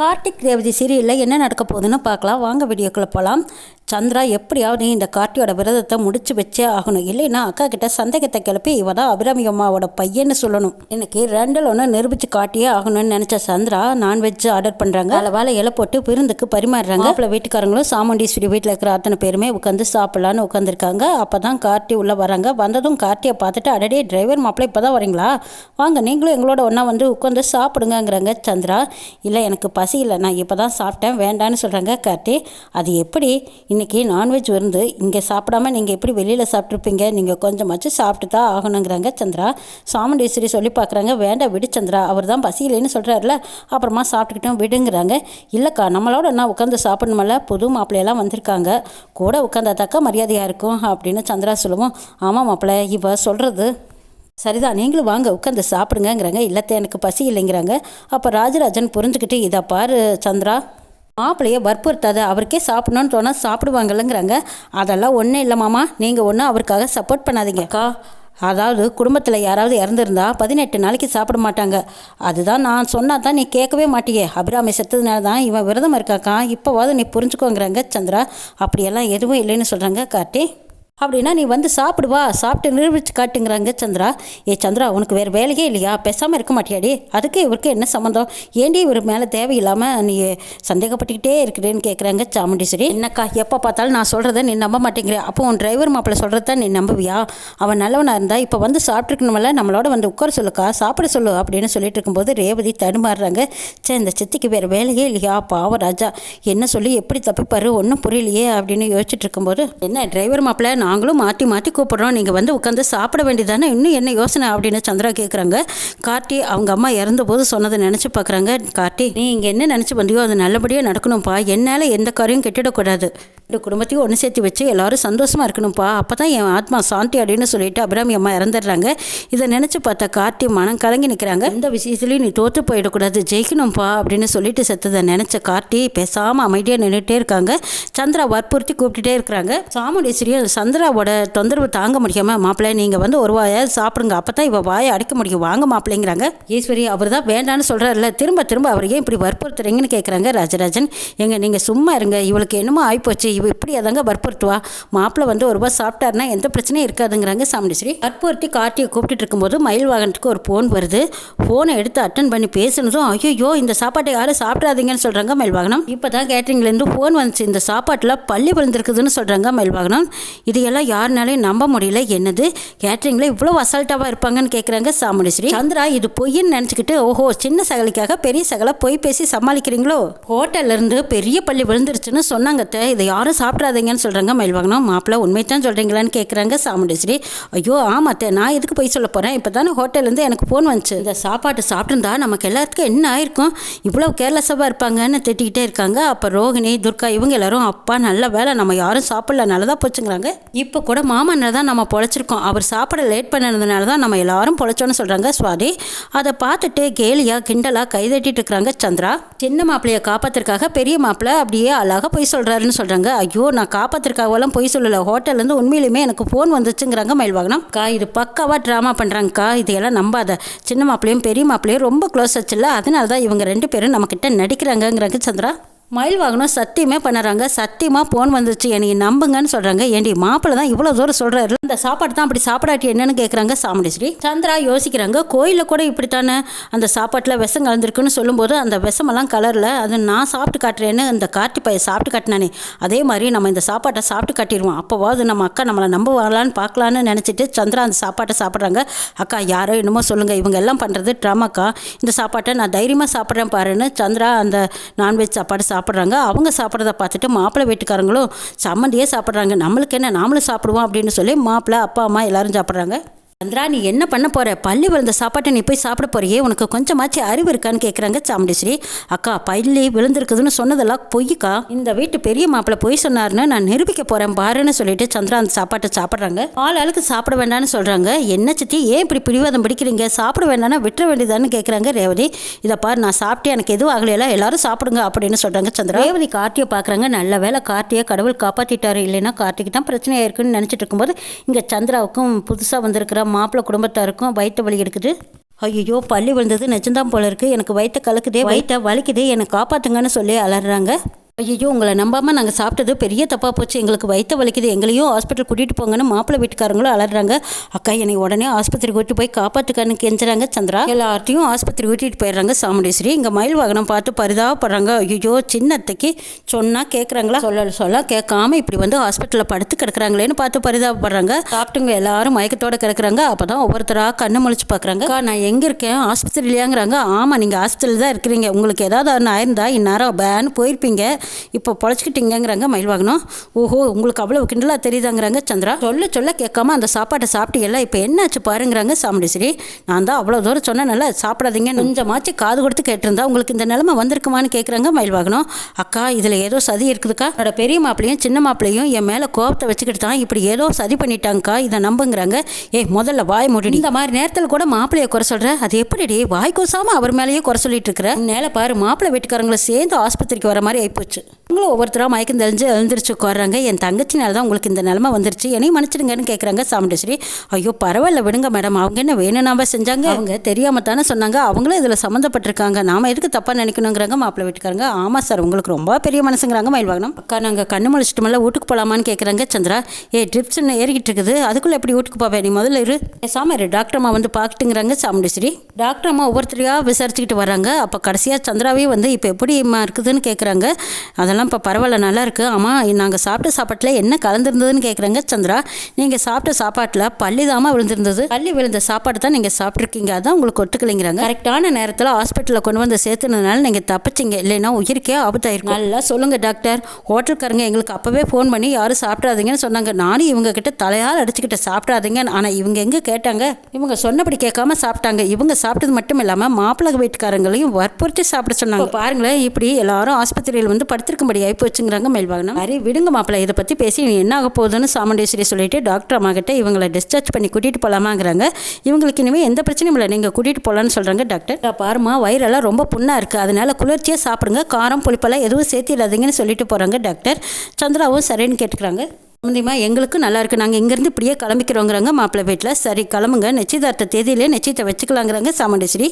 கார்த்திக் ரேவதி சீரியலில் என்ன நடக்க போகுதுன்னு பார்க்கலாம். வாங்க வீடியோக்குள்ளே போகலாம் சந்திரா எப்படியாவது இந்த கார்த்தியோட விரதத்தை முடிச்சு வச்சே ஆகணும். இல்லைன்னா அக்கா கிட்ட சந்தேகத்தை கிளப்பி இவ தான் அபிராமி அம்மாவோட பையன்னு சொல்லணும். எனக்கு ரெண்டில் ஒன்று நிரூபித்து காட்டியே ஆகணும்னு நினச்ச சந்திரா நான்வெஜ் ஆர்டர் பண்ணுறாங்க அதில் வேலை இலை போட்டு விருந்துக்கு பரிமாறுறாங்க. அப்போ வீட்டுக்காரங்களும் சாமுண்டீஸ்வரி வீட்டில் இருக்கிற அத்தனை பேருமே உட்காந்து சாப்பிட்லான்னு உட்காந்துருக்காங்க அப்போ தான் கார்த்தி உள்ளே வராங்க. வந்ததும் கார்த்தியை பார்த்துட்டு அடடே டிரைவர் மாப்பிள்ளை இப்போ தான் வரீங்களா வாங்க நீங்களும் எங்களோட ஒன்றா வந்து உட்காந்து சாப்பிடுங்கங்கிறாங்க சந்திரா. இல்லை எனக்கு பசி இல்லை நான் இப்போ தான் சாப்பிட்டேன் வேண்டான்னு சொல்கிறாங்க கார்த்தி. அது எப்படி? இன்றைக்கி நான்வெஜ் வந்து இங்கே சாப்பிடாம நீங்கள் எப்படி வெளியில் சாப்பிட்ருப்பீங்க நீங்கள் கொஞ்சமாச்சும் சாப்பிட்டு தான் ஆகணுங்கிறாங்க சந்திரா. சாமுண்டீஸ்வரி சொல்லி பார்க்குறாங்க வேண்டாம் விடு சந்திரா அவர் தான் பசியிலேன்னு சொல்கிறாருல அப்புறமா சாப்பிட்டுக்கிட்டோம் விடுங்கிறாங்க. இல்லைக்கா நம்மளோட நான் உட்காந்து சாப்பிடணுமல்ல புது மாப்பிள்ளையெல்லாம் வந்திருக்காங்க. கூட உட்காந்தாத்தாக்கா மரியாதையாக இருக்கும் அப்படின்னு சந்திரா சொல்லுவோம். ஆமாம் மாப்பிள்ளை இவ சொல்கிறது சரிதான் நீங்களும் வாங்க உட்காந்து சாப்பிடுங்கங்கிறாங்க. இல்லத்தை எனக்கு பசி இல்லைங்கிறாங்க. அப்போ ராஜராஜன் புரிஞ்சுக்கிட்டு இதை பாரு சந்திரா மாப்பிள்ளைய வற்புறுத்தாத அவருக்கே சாப்பிடணும்னு தோணால் சாப்பிடுவாங்கல்லங்கிறாங்க. அதெல்லாம் ஒன்றும் இல்லை மாமா. நீங்கள் ஒன்றும் அவருக்காக சப்போர்ட் பண்ணாதீங்க. அக்கா அதாவது குடும்பத்தில் யாராவது இறந்துருந்தா பதினெட்டு நாளைக்கு சாப்பிட மாட்டாங்க. அதுதான் நான் சொன்னால் தான் நீ கேட்கவே மாட்டியே. அபிராமி செத்ததுனால தான் இவன் விரதம் இருக்காக்கா இப்போவாது நீ புரிஞ்சுக்கோங்கிறாங்க சந்திரா. அப்படியெல்லாம் எதுவும் இல்லைன்னு சொல்கிறாங்க கார்த்தி. அப்படின்னா நீ வந்து சாப்பிடுவா சாப்பிட்டு நிரூபித்து காட்டுங்கிறாங்க சந்திரா. ஏ சந்திரா உனக்கு வேறு வேலையே இல்லையா? பேசாமல் இருக்க மாட்டியாடி? அதுக்கு இவருக்கு என்ன சம்மந்தம் ஏண்டி இவர் மேலே தேவையில்லாமல் நீ சந்தேகப்பட்டுக்கிட்டே இருக்கிறேன்னு கேட்குறாங்க சாமுண்டீஸ்வரி. என்னக்கா எப்போ பார்த்தாலும் நான் சொல்கிறத நீ நம்ப மாட்டேங்கிற. அப்போ உன் டிரைவர் மாப்பிள்ளை சொல்கிறத நீ நம்புவியா? அவன் நல்லவனாக இருந்தால் இப்போ வந்து சாப்பிட்ருக்கணுமில்ல நம்மளோட வந்து உட்கார சொல்லுக்கா? சாப்பிட சொல்லு அப்படின்னு சொல்லிட்டு இருக்கும்போது ரேவதி தடுமாறுறாங்க. சே இந்த சித்திக்கு வேறு வேலையே இல்லையா? பாவ ராஜா. என்ன சொல்லி எப்படி தப்பிப்பார்? ஒன்றும் புரியலையே அப்படின்னு யோசிச்சுட்டு இருக்கும்போது என்ன டிரைவர் நான் நாங்களும் மாற்றி மாற்றி கூப்பிட்றோம். நீங்கள் வந்து உட்காந்து சாப்பிட வேண்டியதானே? இன்னும் என்ன யோசனை? அப்படின்னு சந்திரா கேட்குறாங்க கார்த்தி அவங்க அம்மா இறந்தபோது சொன்னதை நினச்சி பார்க்குறாங்க கார்த்தி நீ இங்கே என்ன நினச்சி வந்தியோ அது நல்லபடியாக நடக்கணும்ப்பா என்னால் எந்த காரியம் கெட்டிடக்கூடாது. இந்த குடும்பத்தையும் ஒன்று சேர்த்து வச்சு எல்லாரும் சந்தோஷமாக இருக்கணும்ப்பா அப்போ தான் என் ஆத்மா சாந்தி அப்படின்னு சொல்லிட்டு அபிராமி அம்மா இறந்துடுறாங்க. இதை நினச்சி பார்த்தா கார்த்தி மனம் கலங்கி நிற்கிறாங்க இந்த விஷயத்துலையும் நீ தோற்று போயிடக்கூடாது. ஜெயிக்கணும்ப்பா அப்படின்னு சொல்லிட்டு செத்ததை நினச்ச கார்த்தி பேசாமல் அமைதியாக நின்றுட்டே இருக்காங்க. சந்திரா வற்புறுத்தி கூப்பிட்டுட்டே இருக்கிறாங்க. சாமுண்டீஸ்வரியும் சந்திராவோட தொந்தரவு தாங்க முடியாமல் மாப்பிள்ளை நீங்கள் வந்து ஒரு வாயாவது சாப்பிடுங்க. அப்போ தான் இவள் வாயை அடைக்க முடியும். வாங்க மாப்பிள்ளைங்கிறாங்க. ஈஸ்வரி அவர் தான் வேண்டான்னு சொல்கிறாருல்ல திரும்ப திரும்ப அவர் ஏன் இப்படி வற்புறுத்துறீங்கன்னு கேட்குறாங்க ராஜராஜன். எங்க நீங்கள் சும்மா இருங்க. இவளுக்கு என்னமோ ஆகிப்போச்சு இவ இப்படி அதாங்க வற்புறுத்துவா. மாப்பிள்ளை வந்து ஒரு ரூபா சாப்பிட்டாருன்னா எந்த பிரச்சனையும் இருக்காதுங்கிறாங்க சாமுண்டீஸ்வரி வற்புறுத்தி கார்த்தியை கூப்பிட்டுட்டு இருக்கும்போது மயில் வாகனத்துக்கு ஒரு ஃபோன் வருது. ஃபோனை எடுத்து அட்டன் பண்ணி பேசுனதும் ஐயோ இந்த சாப்பாட்டை யாரும் சாப்பிடாதீங்கன்னு சொல்கிறாங்க மயில் வாகனம். இப்போ தான் கேட்டரிங்லேருந்து ஃபோன் வந்துச்சு. இந்த சாப்பாட்டில் பள்ளி விழுந்திருக்குதுன்னு சொல்கிறாங்க மயில் வாகனம். இது எல்லாம் யாருனாலையும் நம்ப முடியல. என்னது? கேட்ரிங்கில் இவ்வளோ அசால்ட்டாவாக இருப்பாங்கன்னு கேட்குறாங்க சாமுண்டீஸ்வரி. சந்திரா இது பொய்ன்னு நினச்சிக்கிட்டு ஓஹோ சின்ன சகலுக்காக பெரிய சகலை பொய் பேசி சமாளிக்கிறீங்களோ? ஹோட்டல்லேருந்து பெரிய பள்ளி விழுந்துருச்சுன்னு சொன்னாங்க இதை யாரும் சாப்பிடாதீங்கன்னு சொல்கிறாங்க மயில் மாப்பிள்ள உண்மை தான் சொல்கிறீங்களான்னு கேட்குறாங்க சாமுண்டீஸ்வரி. ஐயோ ஆமாத்த நான் எதுக்கு போய் சொல்ல போகிறேன் இப்போ தானே ஹோட்டல்லேருந்து எனக்கு ஃபோன் வந்துச்சு. இந்த சாப்பாடு சாப்பிட்டுருந்தா நமக்கு எல்லாத்துக்கும் என்ன ஆயிருக்கும்? இவ்வளோ கேர்லெஸ்ஸாக இருப்பாங்கன்னு திட்டிக்கிட்டே இருக்காங்க. அப்போ ரோகிணி துர்கா இவங்க எல்லாரும் அப்பா நல்ல வேலை நம்ம யாரும் சாப்பிடல நல்லதாக போச்சுங்கிறாங்க. இப்போ கூட மாமன்னர் தான் நம்ம பொழைச்சிருக்கோம். அவர் சாப்பிட லேட் பண்ணதுனால தான் நம்ம எல்லாரும் பொழைச்சோன்னு சொல்கிறாங்க சுவாதி. அதை பார்த்துட்டு கேலியா கிண்டலாக கைதட்டிட்டு இருக்கிறாங்க சந்திரா. சின்ன மாப்பிள்ளையை காப்பாத்துறதுக்காக பெரிய மாப்பிள்ளை அப்படியே அழகாக பொய் சொல்கிறாருன்னு சொல்கிறாங்க ஐயோ நான் காப்பாத்துறதுக்காகலாம் பொய் சொல்லலை. ஹோட்டல்லேருந்து உண்மையிலுமே எனக்கு ஃபோன் வந்துச்சுங்கிறாங்க மயில்வாகனம் கா இது பக்காவாக ட்ராமா பண்ணுறாங்கக்கா இதையெல்லாம் நம்பாத. சின்ன மாப்பிள்ளையும் பெரிய மாப்பிள்ளையும் ரொம்ப க்ளோஸ் ஆச்சுல்ல. அதனால தான் இவங்க ரெண்டு பேரும் நம்மக்கிட்ட நடிக்கிறாங்கங்கிறாங்க சந்திரா. மயில் வாகனம் சத்தியமே பண்ணுறாங்க. சத்தியமாக ஃபோன் வந்துச்சு எனக்கு நம்புங்கன்னு சொல்கிறாங்க ஏண்டி மாப்பிள்ளை தான் இவ்வளோ தூரம் சொல்கிறாரு இந்த சாப்பாடு தான் அப்படி சாப்பிடாட்டி என்னன்னு கேட்குறாங்க சாமுண்டீஸ்வரி. சந்திரா யோசிக்கிறாங்க. கோயிலில் கூட இப்படித்தானே அந்த சாப்பாட்டில் விஷம் கலந்துருக்குன்னு சொல்லும்போது அந்த விஷமெல்லாம் கலரில். அது நான் சாப்பிட்டு காட்டுறேன்னு அந்த கார்த்தி பையன் சாப்பிட்டு காட்டினானே. அதே மாதிரி நம்ம இந்த சாப்பாட்டை சாப்பிட்டு காட்டிடுவோம். அப்போவாவது நம்ம அக்கா நம்மளை நம்புவாங்களான்னு பார்க்கலான்னு நினச்சிட்டு சந்திரா அந்த சாப்பாட்டை சாப்பிட்றாங்க. அக்கா யாரோ என்னமோ சொல்லுங்கள் இவங்க எல்லாம் பண்ணுறது ட்ராமாக்கா இந்த சாப்பாட்டை நான் தைரியமாக சாப்பிட்றேன் பாருன்னு சந்திரா அந்த நான்வெஜ் சாப்பாடு சாப்பிட்றாங்க. அவங்க சாப்பிட்றத பார்த்துட்டு மாப்பிள்ளை வீட்டுக்காரங்களும் சம்மந்தியே சாப்பிட்றாங்க. நம்மளுக்கு என்ன? நாமளும் சாப்பிடுவோம் அப்படின்னு சொல்லி மாப்பிள்ளை அப்பா அம்மா எல்லோரும் சாப்பிட்றாங்க. சந்திரா நீ என்ன பண்ண போற? பள்ளி விழுந்த சாப்பாட்டை நீ போய் சாப்பிட போறியே? உனக்கு கொஞ்சமாச்சு அறிவு இருக்கான்னு கேட்குறாங்க சாமுண்டீஸ்வரி. அக்கா பள்ளி விழுந்திருக்குதுன்னு சொன்னதெல்லாம் பொய்க்கா? இந்த வீட்டு பெரிய மாப்பிள்ளை பொய் சொன்னாருன்னு நான் நிரூபிக்க போறேன் பாருன்னு சொல்லிட்டு சந்திரா அந்த சாப்பாட்டை சாப்பிட்றாங்க. ஆள் ஆளுக்கு சாப்பிட வேண்டாம்னு சொல்றாங்க. என்ன சித்தி ஏன் இப்படி பிடிவாதம் பிடிக்கிறீங்க? சாப்பிட வேண்டாம்னா விட்டுற வேண்டியதான்னு கேட்குறாங்க ரேவதி. இதை பாரு நான் சாப்பிட்டு எனக்கு எதுவும் ஆகலையெல்லாம் எல்லாரும் சாப்பிடுங்க அப்படின்னு சொல்றாங்க சந்திரா. ரேவதி கார்த்தியை பார்க்குறாங்க. நல்ல வேலை கார்த்தியை கடவுள் காப்பாற்றிட்டாரு இல்லைன்னா கார்த்திக்கு தான் பிரச்சனையாக இருக்குன்னு நினச்சிட்டு இருக்கும்போது இங்கே சந்திராவுக்கும் புதுசாக வந்திருக்கிற மாப்பிள்ளை குடும்பத்தாருக்கும் வயிற்று வலி எடுக்குது. ஐயோ பள்ளி விழுந்தது நிஜம்தான் போல இருக்கு. எனக்கு வயிற்ற கலக்குதே வயிற்ற வலிக்குதே. என்னை காப்பாற்றுங்கன்னு சொல்லி அலறாங்க. ஐயோ உங்களை நம்பாமல் நாங்கள் சாப்பிட்டது பெரிய தப்பாக போச்சு. எங்களுக்கு வயிற்று வலிக்குது. எங்களையும் ஹாஸ்பிட்டல் கூட்டிகிட்டு போங்கன்னு மாப்பிள்ளை வீட்டுக்காரங்களும் அலறாங்க. அக்கா என்னை உடனே ஆஸ்பத்திரி கூட்டிட்டு போய் காப்பாற்றுக்கான்னு கெஞ்சுறாங்க சந்திரா. எல்லார்ட்டையும் ஆஸ்பத்திரி கூட்டிகிட்டு போயிடுறாங்க சாமுண்டேஸ்வரி. இங்கே மயில் வாகனம் பார்த்து பரிதாபப்படுறாங்க. ஐயோ சின்னத்தைக்கு சொன்னால் கேட்குறாங்களா சொல்ல சொல்ல கேட்காம இப்படி வந்து ஹாஸ்பிட்டலில் படுத்து கிடக்குறாங்களேன்னு பார்த்து பரிதாபப்படுறாங்க. சாப்பிட்டுங்க எல்லாரும் மயக்கத்தோடு கிடக்குறாங்க. அப்போ தான் ஒவ்வொருத்தராக கண்ணு முழிச்சு பார்க்குறாங்க அக்கா நான் எங்கே இருக்கேன்? ஆஸ்பத்திரிலையாங்கிறாங்க ஆமாம் நீங்கள் ஹாஸ்பிட்டலில் தான் இருக்கிறீங்க. உங்களுக்கு ஏதாவது ஒன்று ஆயிருந்தா இந்நேரம் பேன்னு போயிருப்பீங்க. இப்போ பொழைச்சிக்கிட்டீங்கிறாங்க மயில் வாகனம். ஓஹோ உங்களுக்கு அவ்வளோ கிண்டலாக தெரியுதாங்கிறாங்க சந்திரா. சொல்ல சொல்ல கேட்காம அந்த சாப்பாட்டை சாப்பிட்டீங்கல்ல இப்போ என்னாச்சு பாருங்கிறாங்க சாமுண்டேஸ்வரி நான் தான் அவ்வளோ தூரம் சொன்னேன்ல சாப்பிடாதீங்க. கொஞ்சமாச்சு காது கொடுத்து கேட்டிருந்தா உங்களுக்கு இந்த நிலமை வந்திருக்குமான்னு கேட்குறாங்க மயில் வாகனம். அக்கா இதில் ஏதோ சதி இருக்குதுக்கா. என்னோட பெரிய மாப்பிளையும் சின்ன மாப்பிளையும் என் மேலே கோபத்தை வச்சுக்கிட்டு தான் இப்படி ஏதோ சதி பண்ணிட்டாங்கக்கா இதை நம்புங்கிறாங்க. ஏய் முதல்ல வாய் மூடி இந்த மாதிரி நேரத்தில் கூட மாப்பிளைய குறை சொல்கிற அது எப்படிடி? வாய் கூசாமல் அவர் மேலேயே குறை சொல்லிட்டு இருக்கிற? மேலே பாரு மாப்பிள்ளை வீட்டுக்காரங்களை சேர்ந்து ஆஸ்பத்திரிக்கு வர மாதிரி ஆயிப்போச்சு. உங்களும் ஒவ்வொருத்தராக மயக்கம் தெளிஞ்சு எழுந்திரிச்சு உட்காடுறாங்க என் தங்கச்சினால தான் உங்களுக்கு இந்த நிலமை வந்துருச்சு. என்னையும் மன்னிச்சிடுங்கன்னு கேட்குறாங்க சாமுண்டேஸ்வரி. ஐயோ பரவாயில்ல விடுங்க மேடம். அவங்க என்ன வேணும்னாம செஞ்சாங்க? அவங்க தெரியாமல் தானே சொன்னாங்க. அவங்களும் இதில் சம்மந்தப்பட்டிருக்காங்க. நாம எதுக்கு தப்பாக நினைக்கணுங்கிறாங்க. மாப்பிள்ளை வீட்டுக்காரங்க ஆமாம் சார் உங்களுக்கு ரொம்ப பெரிய மனசுங்கிறாங்க மயில் வாகனம். அக்கா நாங்கள் கண்ணு முழிச்சிட்டுமெல்ல வீட்டுக்கு போகலாமான்னு கேட்குறாங்க சந்திரா. ஏ ட்ரிப்ஸ் ஏறிக்கிட்டு இருக்குது. அதுக்குள்ளே எப்படி வீட்டுக்கு போவேன் நீ முதல்ல இரு. பேசாம இரு. டாக்டர் அம்மா வந்து பார்க்கட்டுங்கிறாங்க சாமுண்டேஸ்வரி. டாக்டர் அம்மா ஒவ்வொருத்தரையாக விசாரிச்சுக்கிட்டு வராங்க அப்போ கடைசியாக சந்திராவே வந்து இப்போ எப்படிமா இருக்குதுன்னு கேட்குறாங்க அதெல்லாம் இப்போ பரவாயில்ல நல்லா இருக்குது ஆமாம் நாங்கள் சாப்பிட்ட சாப்பாட்டில் என்ன கலந்துருந்ததுன்னு கேட்குறாங்க சந்திரா. நீங்கள் சாப்பிட்ட சாப்பாட்டில் பள்ளி தாமா விழுந்திருந்தது. பள்ளி விழுந்த சாப்பாடு தான் நீங்கள் சாப்பிட்ருக்கீங்க அதான் உங்களுக்கு ஒத்துக்கலைங்கிறாங்க. கரெக்டான நேரத்தில் ஹாஸ்பிட்டலில் கொண்டு வந்து சேர்த்துனதுனால நீங்கள் தப்பிச்சிங்க இல்லைன்னா உயிருக்கே ஆபத்தாயிருக்கும் நல்லா சொல்லுங்கள் டாக்டர் ஹோட்டல்காரங்க எங்களுக்கு அப்போவே ஃபோன் பண்ணி யாரும் சாப்பிடாதீங்கன்னு சொன்னாங்க. நானும் இவங்க கிட்ட தலையால் அடிச்சுக்கிட்ட சாப்பிடாதீங்க. ஆனால் இவங்க எங்கே கேட்டாங்க? இவங்க சொன்னபடி கேட்காம சாப்பிட்டாங்க. இவங்க சாப்பிட்டது மட்டும் இல்லாமல் மாப்பிள்ளை வீட்டுக்காரங்களையும் வற்புறுத்தி சாப்பிட சொன்னாங்க. பாருங்களேன் இப்படி எல்லாரும் ஆஸ்பத்திரியில் வந்து படுத்திருக்கும்படி ஆயிப்போச்சுங்கிறாங்க மேல்வாகனம். அரே விடுங்க மாப்பிள்ளை இதை பற்றி பேசி என்ன ஆக போகுதுன்னு சாமுண்டேஸ்வரி சொல்லிட்டு டாக்டர் அம்மாகிட்ட இவங்களை டிஸ்சார்ஜ் பண்ணி கூட்டிகிட்டு போகலாமாங்கிறாங்க இவங்களுக்கு இனிமேல் எந்த பிரச்சனையும் இல்லை. நீங்கள் கூட்டிகிட்டு போகலான்னு சொல்கிறாங்க டாக்டர் பாருமா வயிறெல்லாம் ரொம்ப புண்ணாக இருக்குது அதனால் குளிர்ச்சியாக சாப்பிடுங்க. காரம் புளிப்பெல்லாம் எதுவும் சேர்த்திடாதீங்கன்னு சொல்லிட்டு போகிறாங்க டாக்டர் சந்திராவும் சரின்னு கேட்டுக்கிறாங்க. சம்மந்தியமா எங்களுக்கும் நல்லா இருக்குது நாங்கள் இங்கேருந்து இப்படியே கிளம்பிக்கிறோங்கிறாங்க மாப்பிள்ளை வீட்டில். சரி கிளம்புங்க. நிச்சயதார்த்த தேதியிலே நிச்சயத்தை வச்சுக்கலாங்கிறாங்க சாமுண்டேஸ்வரி.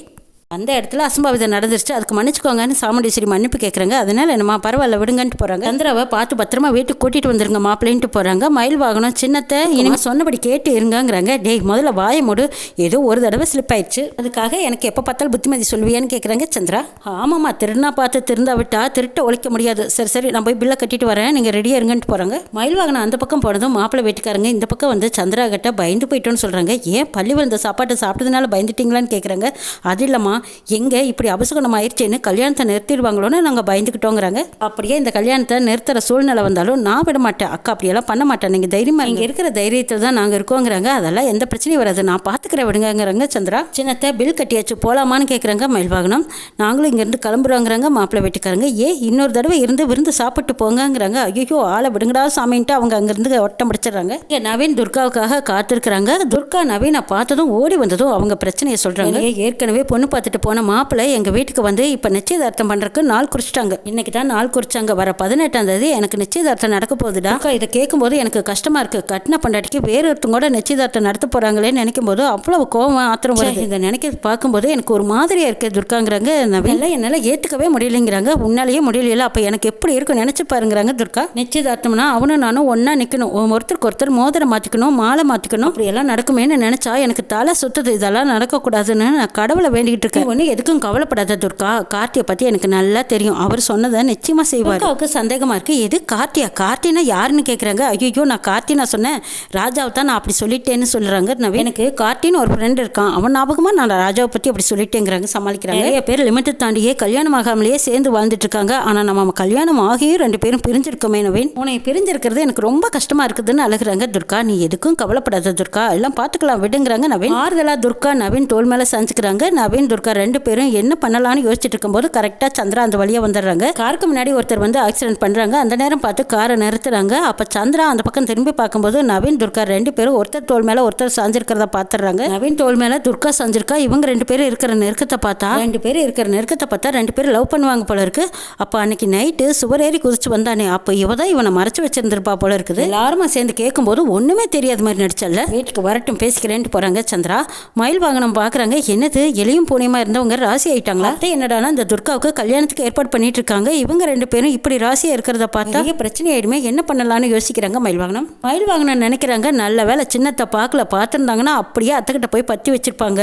அந்த இடத்துல அசம்பாவிதம் நடந்துருச்சு. அதுக்கு மன்னிச்சுக்கோங்கன்னு சாமுண்டீஸ்வரி மன்னிப்பு கேட்குறாங்க அதனால என்னம்மா பரவாயில்ல விடுங்கன்ட்டு போகிறாங்க சந்திராவை பார்த்து பத்திரமா வீட்டுக்கு கூட்டிகிட்டு வந்துருங்க மாப்பிள்ளைன்ட்டு போகிறாங்க மயில் வாகனம் சின்னத்தை இனிமேல் சொன்னபடி கேட்டு இருங்கங்கிறாங்க. டேய் முதல்ல வாயை மூடு. ஏதோ ஒரு தடவை ஸ்லிப் ஆயிடுச்சு. அதுக்காக எனக்கு எப்போ பார்த்தாலும் புத்திமதி சொல்லுவியான்னு கேட்குறாங்க சந்திரா. ஆமாம்மா திருநா பார்த்து திருந்தா விட்டா திருட்ட ஒழிக்க முடியாது. சரி சரி நான் போய் பில்லை கட்டிட்டு வரேன். நீங்கள் ரெடியாக இருங்கன்ட்டு போகிறாங்க மயில் வாகனம் அந்த பக்கம் போனதும் மாப்பிள்ளை வீட்டுக்காரங்க இந்த பக்கம் வந்து சந்திரா கிட்ட பயந்து போயிட்டோன்னு சொல்கிறாங்க ஏன் பள்ளி வந்த சாப்பாட்டை சாப்பிட்டதுனால பயந்துட்டீங்களான்னு கேட்குறாங்க அது இல்லைம்மா எங்கே இப்படி அபசகுணம் ஆயிடுச்சேன்னு கல்யாணத்தை நிறுத்திடுவாங்களோன்னு நாங்கள் பயந்துக்கிட்டோங்கிறாங்க. அப்படியே இந்த கல்யாணத்தை நிறுத்துகிற சூழ்நிலை வந்தாலும் நான் விட மாட்டேன். அக்கா அப்படியெல்லாம் பண்ண மாட்டேன். நீங்கள் தைரியமாக இங்கே இருக்கிற தைரியத்தில் தான் நாங்கள் இருக்கோங்கிறாங்க. அதெல்லாம் எந்த பிரச்சனையும் வராது. நான் பார்த்துக்கிறேன் விடுங்கங்கிறாங்க சந்திரா. சின்னத்தை பில் கட்டியாச்சு போகலாமான்னு கேட்குறாங்க மயில்வாகனம். நாங்களும் இங்கேருந்து கிளம்புறோங்கிறாங்க. மாப்பிள்ளை வீட்டுக்காரங்க ஏ இன்னொரு தடவை இருந்து விருந்து சாப்பிட்டு போங்கங்கிறாங்க. ஐயோ ஆளை விடுங்கடா சாமின்ட்டு அவங்க அங்கேருந்து ஒட்டம் பிடிச்சிடுறாங்க. இங்கே நவீன் துர்காவுக்காக காத்திருக்கிறாங்க. துர்கா நவீனை பார்த்ததும் ஓடி வந்ததும் அவங்க பிரச்சனையை சொல்கிறாங்க ஏற்கனவே பொண்ணு பார்த்துட்டு போன மாப்பிள்ளை எங்கள் வீட்டுக்கு வந்து இப்போ நிச்சயதார்த்தம் பண்ணுறதுக்கு நாள் குறிச்சிட்டாங்க. இன்னைக்கு தான் நாள் குறிச்சாங்க. வர பதினெட்டாம் தேதி எனக்கு நிச்சயதார்த்தம் நடக்க போகுதுடா அக்கா இதை கேட்கும்போது எனக்கு கஷ்டமாக இருக்குது கட்டின பண்டாட்டிக்கு வேற ஒருத்தங்க கூட நிச்சயதார்த்தம் நடத்த போகிறாங்களேன்னு நினைக்கும் போது அவ்வளவு கோவம் ஆத்திரம் வருது. இதை நினைக்கிறது பார்க்கும்போது எனக்கு ஒரு மாதிரியாக இருக்குது துர்காங்கிறாங்க. நவீன்ல என்னால் ஏற்றுக்கவே முடியலைங்கிறாங்க. உன்னாலேயே முடியல அப்போ எனக்கு எப்படி இருக்கும் நினச்சி பாருங்கிறாங்க துர்கா. நிச்சயதார்த்தம்னா அவனும் நானும் ஒன்றா நிற்கணும் ஒருத்தருக்கு ஒருத்தர் மோதிரம் மாற்றிக்கணும் மாலை மாற்றிக்கணும் அப்படி எல்லாம் நடக்குமேன்னு நினச்சா எனக்கு தலை சுத்துது. இதெல்லாம் நடக்கக்கூடாதுன்னு நான் கடவுளை வேண்டிக்கிட்டு இருக்கேன். ஒன்று எதுக்கும் கவலைப்படாத துர்கா. கார்த்தியை பற்றி எனக்கு நல்லா தெரியும். அவர் சொன்னதை நிச்சயமாக செய்வார். துர்காவுக்கு சந்தேகமாக இருக்கு. எது கார்த்தியா? கார்த்தினா யாருன்னு கேட்குறாங்க ஐயோ நான் கார்த்தி நான் சொன்னேன். ராஜாவை தான் நான் அப்படி சொல்லிட்டேன்னு சொல்கிறாங்க நான் எனக்கு கார்த்தின்னு ஒரு ஃப்ரெண்ட் இருக்கான். அவன் ஞாபகமாக நான் ராஜாவை பற்றி அப்படி சொல்லிட்டேங்கிறாங்க சமாளிக்கிறாங்க. நிறைய பேர் லிமிட்டு தாண்டியே கல்யாணம் ஆகாமலேயே சேர்ந்து வாழ்ந்துட்டு இருக்காங்க ஆனால் நம்ம கல்யாணம் ஆகியும் ரெண்டு பேரும் பிரிஞ்சிருக்கோமே நவீன். உன்னை பிரிஞ்சிருக்கிறது எனக்கு ரொம்ப கஷ்டமா இருக்குதுன்னு அழுகுறாங்க துர்கா. நீ எதுக்கும் கவலைப்படாத துர்கா. எல்லாம் பார்த்துக்கலாம் விடுங்கிறாங்க நவீன். ஆறுதலா துர்கா நவீன் தோல் மேலே சாஞ்சுக்கிறாங்க. நவீன் துர்கா துர்கா ரெண்டு பேரும் என்ன பண்ணலாம்னு யோசிச்சுட்டு இருக்கும்போது கரெக்டாக சந்திரா அந்த வழியாக வந்துடுறாங்க. காருக்கு முன்னாடி ஒருத்தர் வந்து ஆக்சிடென்ட் பண்ணுறாங்க அந்த நேரம் பார்த்து காரை நிறுத்துறாங்க. அப்போ சந்திரா அந்த பக்கம் திரும்பி பார்க்கும்போது நவீன் துர்கா ரெண்டு பேரும் ஒருத்தர் தோல் மேலே ஒருத்தர் சாஞ்சிருக்கிறத பார்த்துடுறாங்க. நவீன் தோல் மேலே துர்கா சாஞ்சிருக்கா? இவங்க ரெண்டு பேரும் இருக்கிற நெருக்கத்தை பார்த்தா ரெண்டு பேரும் இருக்கிற நெருக்கத்தை பார்த்தா ரெண்டு பேரும் லவ் பண்ணுவாங்க போல இருக்கு. அப்போ அன்னைக்கு நைட்டு சுவரேறி குதிச்சு வந்தானே அப்போ இவ தான் இவனை மறைச்சு வச்சிருந்திருப்பா போல இருக்குது. எல்லாருமா சேர்ந்து கேட்கும்போது ஒன்றுமே தெரியாத மாதிரி நடிச்சல வீட்டுக்கு வரட்டும் பேசிக்கிறேன்ட்டு போகிறாங்க சந்திரா. மயில் வாகனம் பார்க்குறாங்க என்னது? எலியும் பூனையும் இருந்தவங்க ராசி ஆயிட்டாங்களா? அத்தை என்னடானா இந்த துர்காவுக்கு கல்யாணத்துக்கு ஏற்பாடு பண்ணிட்டு இருக்காங்க இவங்க ரெண்டு பேரும் இப்படி ராசியா இருக்கிறத பார்த்தா பிரச்சனை ஆயிடுமே என்ன பண்ணலாம்னு யோசிக்கிறாங்க மயில் வாகனம் மயில் வாகனம் நினைக்கிறாங்க நல்ல வேலை சின்னத்தை பார்க்கல பார்த்துருந்தாங்கன்னா அப்படியே அத்தைக்கிட்ட போய் பற்றி வச்சிருப்பாங்க.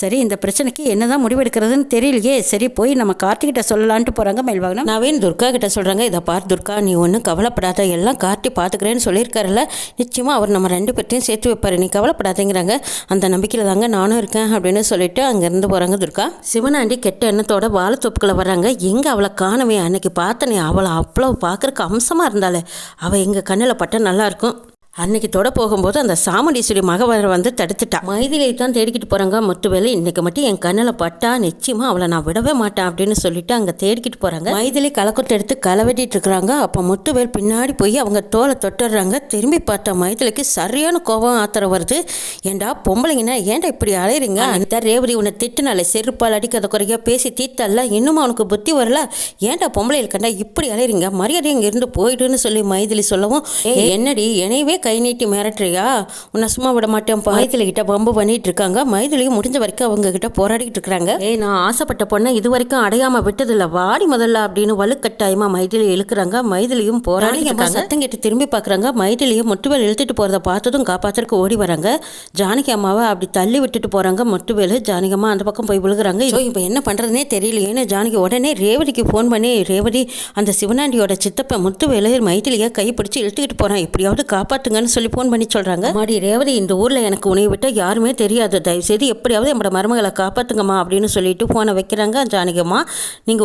சரி இந்த பிரச்சனைக்கு என்னதான் முடிவெடுக்கிறதுன்னு தெரியலையே. சரி போய் நம்ம கார்த்திகிட்ட சொல்லலான்ட்டு போறாங்க மயில் வாகனம் நவீன் துர்கா கிட்ட சொல்றாங்க. இதை பார் துர்கா நீ ஒன்றும் கவலைப்படாத. எல்லாம் கார்த்தி பார்த்துக்கிறேன்னு சொல்லியிருக்காருல்ல. நிச்சயமா அவர் நம்ம ரெண்டு பேர்த்தையும் சேர்த்து வைப்பாரு. நீ கவலைப்படாதேங்கிறாங்க. அந்த நம்பிக்கையில் தாங்க நானும் இருக்கேன் அப்படின்னு சொல்லிட்டு அங்கேருந்து போகிறாங்க வந்திருக்கா? சிவனாண்டி கெட்ட எண்ணத்தோட வாழைத்தொப்புக்களை வர்றாங்க. எங்கே அவளை காணவே? அன்னைக்கு பார்த்தனே அவளை அவ்வளோ பார்க்குறக்கு அம்சமாக இருந்தாலே அவள் எங்கள் கண்ணில் பட்ட நல்லாயிருக்கும் அன்னைக்கு தொட போகும்போது அந்த சாமுண்டீஸ்வரி மகவரை வந்து தடுத்துட்டா. மைதிலை தான் தேடிக்கிட்டு போகிறாங்க முத்துவேலு. இன்னைக்கு மட்டும் என் கண்ணில் பட்டா நிச்சயமாக அவளை நான் விடவே மாட்டேன் அப்படின்னு சொல்லிட்டு அங்கே தேடிக்கிட்டு போகிறாங்க மைதிலை கலக்கொட்டை எடுத்து களை இருக்கிறாங்க. அப்போ முத்துவேல் பின்னாடி போய் அவங்க தோலை தொட்டுடுறாங்க. திரும்பி பார்த்தா மைதிலிக்கு சரியான கோபம் ஆத்திர வருது. ஏண்டா பொம்பளைங்கன்னா ஏன்டா இப்படி அலையிறீங்க? அந்த ரேவதி உன்னை திட்டுனால செருப்பால் அடிக்காத குறையா பேசி தீத்தல்ல இன்னும் அவனுக்கு புத்தி வரல. ஏன்டா பொம்பளை கண்டா இப்படி அலையிறீங்க? மரியாதை இங்கே இருந்து போயிடுன்னு சொல்லி மைதிலி சொல்லவும் என்னடி? என்னையவே கை நீட்டி மிரட்டுறியா? உன்னை சும்மா விட மாட்டேன் மைதிலி கிட்ட பம்பு பண்ணிட்டு இருக்காங்க மைதிலியும் முடிஞ்ச வரைக்கும் அவங்க கிட்ட போராடிட்டு இருக்காங்க ஏய் நான் ஆசைப்பட்ட பொண்ணை இது வரைக்கும் அடையாம விட்டதில்ல. வாடி முதல்ல அப்படின்னு வலுக்கட்டாயமா மைதிலி இழுக்கிறாங்க. மைதிலியும் போராடி சத்தம் கேட்டு திரும்பி பார்க்குறாங்க. மைதிலியும் முட்டுவேல் இழுத்துட்டு போறத பார்த்ததும் காப்பாத்துறதுக்கு ஓடி வராங்க. ஜானகி அம்மாவை அப்படி தள்ளி விட்டுட்டு போறாங்க. முட்டுவேலு ஜானகி அம்மா அந்த பக்கம் போய் விழுகுறாங்க. இப்போ என்ன பண்றதுனே தெரியலையேன்னு ஜானகி உடனே ரேவதிக்கு ஃபோன் பண்ணி ரேவதி அந்த சிவனாண்டியோட சித்தப்ப முத்துவேலு மைதிலியை கை பிடிச்சி இழுத்துக்கிட்டு போறான். எப்படியாவது காப்பாத்துங்கன்னு சொல்லி ஃபோன் பண்ணி சொல்கிறாங்க மாடி ரேவதி இந்த ஊரில் எனக்கு உன்னை விட்டால் யாருமே தெரியாது. தயவுசெய்து எப்படியாவது என்னோட மருமகளை காப்பாற்றுங்கம்மா அப்படின்னு சொல்லிட்டு ஃபோனை வைக்கிறாங்க ஜானகி அம்மா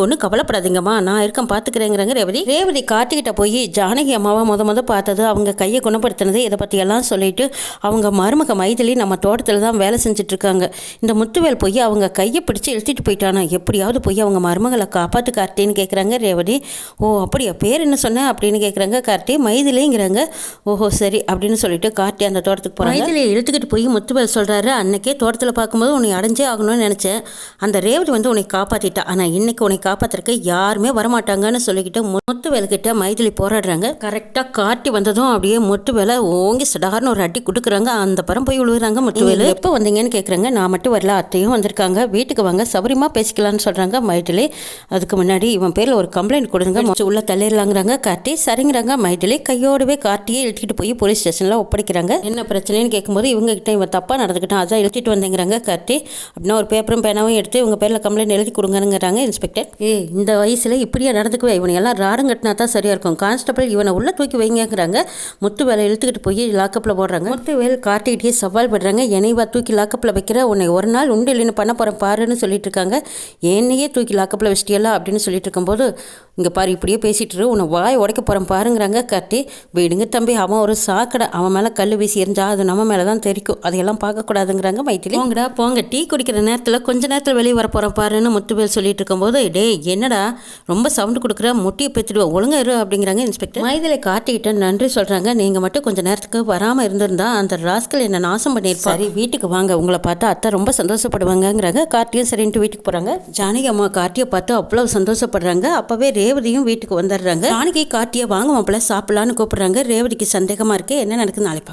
ஒன்றும் கவலைப்படாதீங்கம்மா. நான் இருக்கேன் பார்த்துக்கிறேங்கிறாங்க ரேவதி. ரேவதி கார்த்திகிட்ட போய் ஜானகி அம்மாவை முத முத பார்த்தது அவங்க கையை குணப்படுத்தினது இதை பற்றியெல்லாம் சொல்லிட்டு அவங்க மருமக மைதிலி நம்ம தோட்டத்தில் தான் வேலை செஞ்சுட்டு இருக்காங்க இந்த முத்துவேல் போய் அவங்க கையை பிடிச்சி இழுத்துட்டு போயிட்டானா? எப்படியாவது போய் அவங்க மருமகளை காப்பாற்று கார்த்தின்னு கேட்குறாங்க ரேவதி. ஓ அப்படியா? பேர் என்ன சொன்ன? அப்படின்னு கேட்குறாங்க கார்த்தி. மைதிலிங்கிறாங்க. ஓஹோ சரி. அப்படின்னு சொல்லிட்டு கார்த்தி அந்த தோட்டத்துக்கு போகிறாங்க மைதிலியை இழுத்துக்கிட்டு போய் முத்துவேல் சொல்கிறாரு அன்னைக்கே தோட்டத்தில் பார்க்கும்போது உன்னை அடைஞ்சே ஆகணும்னு நினச்சேன். அந்த ரேவதி வந்து உன்னை காப்பாற்றிட்டா ஆனால் இன்னைக்கு உன்னை காப்பாத்துறதுக்கு யாருமே வரமாட்டாங்கன்னு சொல்லிக்கிட்டு முத்துவேல்கிட்ட மைதிலி போராடுறாங்க. கரெக்டாக கார்த்தி வந்ததும் அப்படியே முத்துவேலை ஓங்கி சடார்னு ஒரு அடி கொடுக்குறாங்க. அந்த பரம் போய் விழுகுறாங்க முத்துவேலு எப்போ வந்தீங்கன்னு கேட்குறாங்க நான் மட்டும் வரல. அத்தையும் வந்திருக்காங்க. வீட்டுக்கு வாங்க. சௌரியமா பேசிக்கலாம்னு சொல்கிறாங்க மைதிலி. அதுக்கு முன்னாடி இவன் பேரில் ஒரு கம்ப்ளைண்ட் கொடுங்க. உள்ள தள்ளிடலாங்கிறாங்க. கார்த்தி சரிங்கிறாங்க மைதிலி. கையோடவே கார்த்தியை இழுத்துக்கிட்டு போய் போலீஸ் ஸ்டேஷனில் ஒப்படைக்கிறாங்க. என்ன பிரச்சனைன்னு கேட்கும்போது இவங்க கிட்ட இவன் தப்பாக நடந்துக்கிட்டான் அதான் எழுதிட்டு வந்தேங்கிறாங்க கட்டி அப்படின்னா ஒரு பேப்பரும் பேனாவும் எடுத்து இவங்க பேரில் கம்ப்ளைண்ட் எழுதி கொடுங்கங்கிறாங்க இன்ஸ்பெக்டர் ஏ இந்த வயசில் இப்படியே நடந்துக்குவே? இவனை எல்லாம் ராடம் கட்டினா தான் சரியாக இருக்கும். கான்ஸ்டபிள் இவனை உள்ளே தூக்கி வைங்கிறாங்க முத்து வேலை இழுத்துக்கிட்டு போய் லாக்கப்பில் போடுறாங்க. முத்து வேலை கார்த்திகிட்டே சவால் படுறாங்க. என்னைவா தூக்கி லாக்கப்பில் வைக்கிற? உன்னை ஒரு நாள் உண்டு இல்லைன்னு பண்ண போகிறேன் பாருன்னு சொல்லிட்டு இருக்காங்க. என்னையே தூக்கி லாக்கப்பில் வச்சிட்டியெல்லாம் அப்படின்னு சொல்லிட்டு இருக்கும்போது இங்கே பாரு இப்படியே பேசிட்டு உன்னை வாய் உடைக்க போகிறேன் பாருங்கிறாங்க. கார்த்தி விடுங்க தம்பி அவன் ஒரு சாக்கடை. அவன் மேலே கல் வீசி எரிஞ்சா அது நம்ம மேலே தான் தெரிக்கும். அதையெல்லாம் பார்க்கக்கூடாதுங்கிறாங்க மைத்திலி. போங்கடா போங்க. டீ குடிக்கிற நேரத்தில் கொஞ்ச நேரத்தில் வெளியே வர போகிறேன் பாருன்னு முத்துவேல் சொல்லிட்டு இருக்கும்போது. டேய் என்னடா? ரொம்ப சவுண்டு கொடுக்குற? முட்டியை பெற்றுடுவோம் ஒழுங்கா இரு அப்படிங்கிறாங்க இன்ஸ்பெக்டர் மைதிலை காட்டிக்கிட்ட நன்றி சொல்கிறாங்க நீங்கள் மட்டும் கொஞ்ச நேரத்துக்கு வராமல் இருந்திருந்தா அந்த ராஸ்கல் என்ன நாசம் பண்ணியிருப்பா. சரி வீட்டுக்கு வாங்க. உங்களை பார்த்தா அத்தை ரொம்ப சந்தோஷப்படுவாங்கங்கிறாங்க. கார்த்தியும் சரின்ட்டு வீட்டுக்கு போகிறாங்க ஜானகி அம்மா கார்த்தியை பார்த்து அவ்வளோ சந்தோஷப்படுறாங்க. அப்போவே ரேவதியும் வீட்டுக்கு வந்துடுறாங்க. ஜானகி கார்த்தியை வாங்க மாப்பிள்ள சாப்பிடலான்னு கூப்பிடுறாங்க. ரேவதிக்கு சந்தேகமாக இருக்கு. என்ன நடக்குது? நாளைக்கு